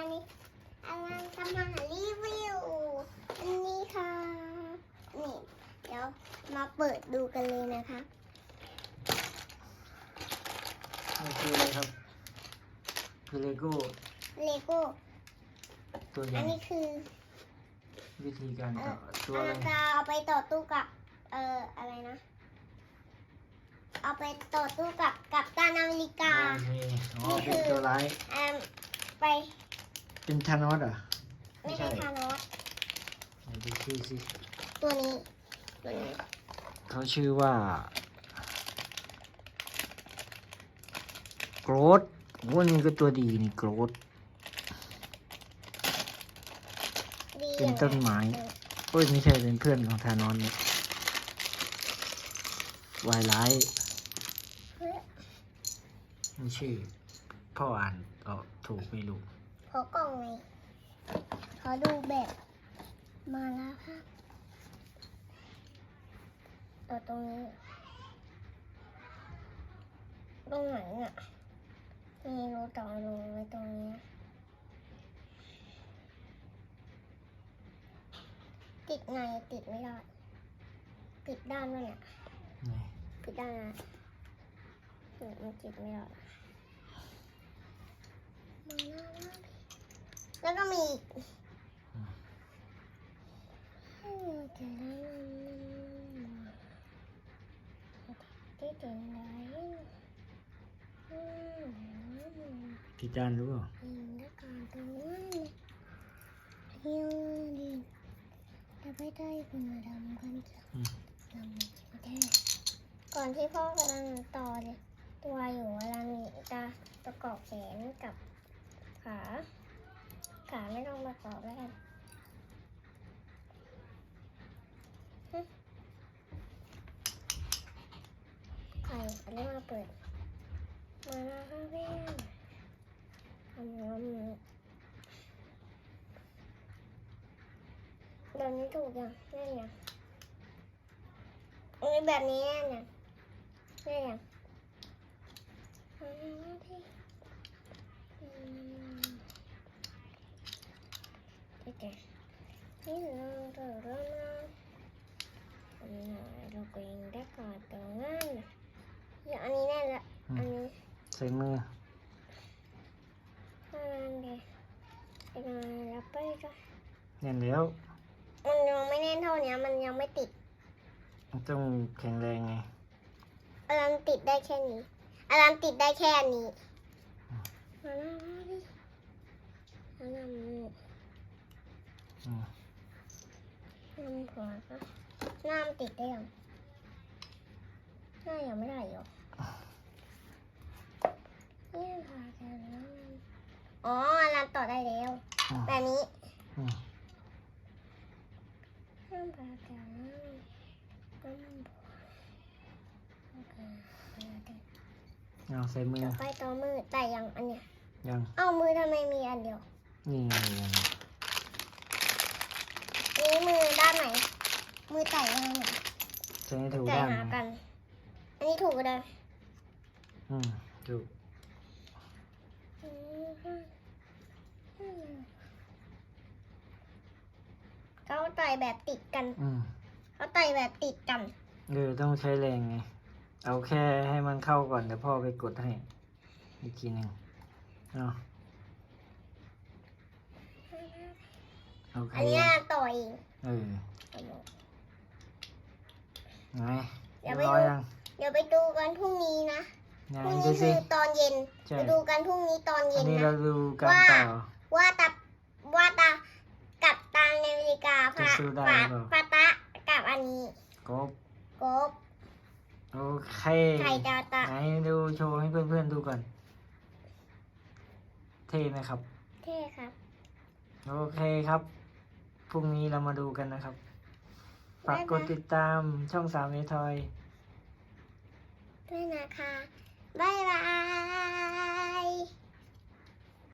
อนนี้อันนั้นกำลังรีวิวอันนี้ค่ะ นี่ เดี๋ยวมาเปิดดูกันเลยนะคะนี่คืออะไรครับ คือเลโก้ เลโก้ ตัวใหอัญ่นนี้คือวิธีการเอ่ต่ออตัวอัอะนไรนั้นจะเอาไปต่อตู้กับ เอ่อ อะไรนะ เอาไปต่อตู้กับกับตานอเมริกา โอเคอ๋อนี่คือเป็นตัวร้ายอ่าไป เป็นธานอสเหรอไม่ใช่ทานอสไหนดูชื่อสิตัวนี้ ตัวนี้เขาชื่อว่าโกรดว่านี่ก็ตัวดีนี่โกรดดีเป็นต้นไม้โอ้ยไม่ใช่เป็นเพื่อนของธานอสเนี่ยวายร้ายเฮ้ยนี่ชื่อพ่ออ่านออกถูกไม่รู้ ขอกล่องไงขอดูแบบมาแล้วค่ะต่อตรงนี้ ตรงไหนอะนี่รู้ต่อลงไว้ตรงนี้ ติดไงติดไม่ได้ ติดด้านด้วยเนี่ยนี่ติดด้านนะเนี่ยมันติดไม่ได้ แล้วก็มีอีกที่ถึงไหนพี่จานรู้เปล่าอืมแล้วก่อนตรงนั้นฮิวดิจะไม่ได้คุณมาดำกันจ้ะอืมดำแท้ก่อนที่พ่อกำลังต่อเลยตัวอยู่กำลังจะประกอบแขนกับขา ขาไม่ต้องประกอบแล้วกันไข่อันนี้มาเปิด มาแล้วค่ะพื่อนทำงานแบบนี้ถูกยังแน่นยังเอ้ยแบบนี้แน่นยังแน่นยังเอาละพี่อืมโอเคนี่เราเริ่มแล้วนะอันนี้เราก็ยังได้ก่อนตรงนั้นนะอย่างอันนี้แน่นละอันนี้ ใส่มือนั่นเองเป็นไงแล้วไปก็แน่นแล้ว มันยังไม่แน่นเท่านี้มันยังไม่ติด มันต้องแข็งแรงไงอารันติดได้แค่นี้อารันติดได้แค่นี้มาแล้วดิอารันอืมน้ำหัวก็น้ำติดได้ยังน่ายังไม่ได้หรอ นี่พากันแล้วอ๋ออารันต่อได้แล้วอืมแบบนี้อืมห้ามพากันแล้วน้ำหัวโอเคไปแล้วกันเอาใส่มือ ต่อไปต่อมือแต่ยังอันเนี้ย ยังเอ้ามือทำไมมีอันเดียว นี่ไงยัง นี่มือด้านไหน มือไต่ด้านไหนใช้ให้ถูกไต่ด้านหานะกัน อันนี้ถูกก็ได้อืมถูก เขาไต่แบบติดกัน อืมเขาไต่แบบติดกัน เออต้องใช้แรงไง เอาแค่ให้มันเข้าก่อนเดี๋ยวพ่อไปกดให้ อีกทีหนึ่งเอาโอเคอันเนี้ยต่อเองเออไงเดี๋เรียยวบไปร้อยดูยังเดี๋ยวไปดูกันพรุ่งนี้นะไงพรุ่งดูนี้สิคือตอนเย็น ใช่ไปดูกันพรุ่งนี้ตอนอัเย็นนนี้เรานะ ดูกันว่า ต่อ ว่าตาว่าตา สู้ได้พระหรือเปล่าพระตะกับอันนี้กบกบโอเคไข่ดาวตะไหนดูโชว์ให้เพื่อนๆดูก่อน เท่ไหมครับ เท่ครับโอเคครับ พรุ่งนี้เรามาดูกันนะครับ ฝากกดบ๊ายบายติดตามช่องสามเอทอย ด้วยนะคะ บ๊ายบาย